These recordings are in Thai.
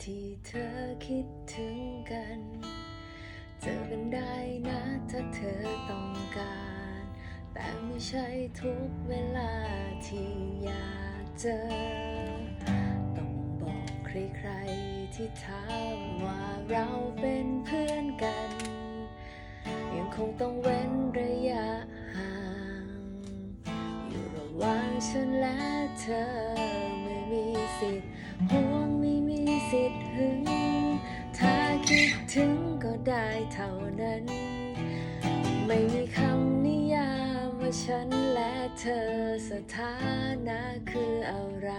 ที่เธอคิดถึงกัน เจอกันได้นะถ้าเธอต้องการ แต่ไม่ใช่ทุกเวลาที่อยากเจอ ต้องบอกใครๆที่ถามว่าเราเป็นเพื่อนกัน ยังคงต้องเว้นระยะห่าง อยู่ระหว่างฉันและเธอไม่มีสิทธิ์ ท่านั้น ไม่มีคำนิยามว่าฉันและเธอสถานะคืออะไร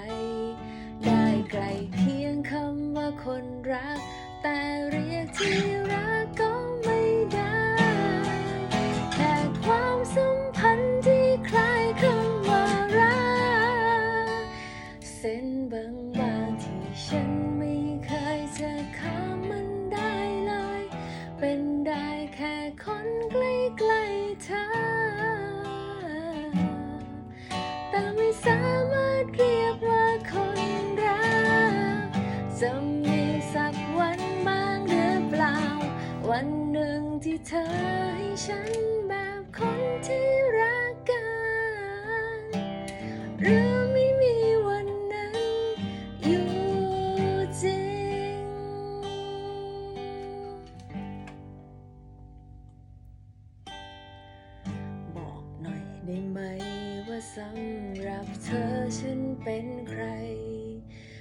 ได้ไกลเพียงคำว่าคนรัก แต่เรียกที่รัก สามารถเรียกว่าคนรัก จะมีสักวันบ้างหรือเปล่า วันหนึ่งที่เธอให้ฉันแบบคนที่รักกัน หรือไม่มีวันนั้นอยู่จริง บอกหน่อยได้ไหมว่าสำ หรับเธอฉันเป็นใคร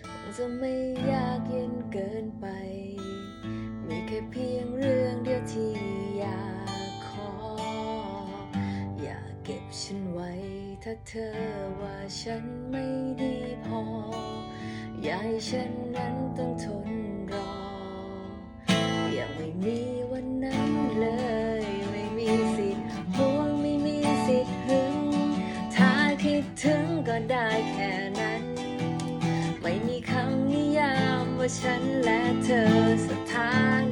คงจะไม่ยากเย็นเกินไป มีแค่เพียงเรื่องเดียวที่อยากขอ อย่าเก็บฉันไว้ ถ้าเธอว่าฉันไม่ดีพอ อย่าให้ฉันนั้นต้องทน ก็ได้แค่นั้น ไม่มีคำนิยามว่าฉันและเธอสถาน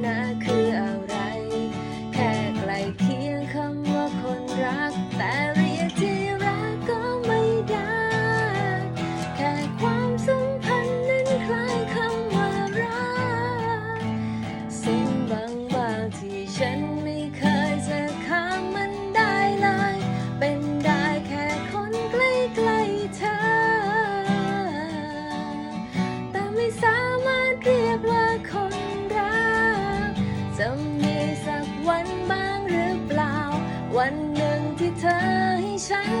ใ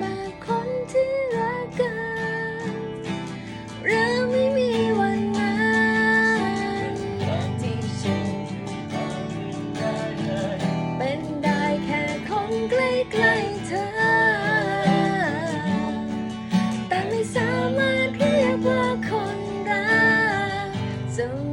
แ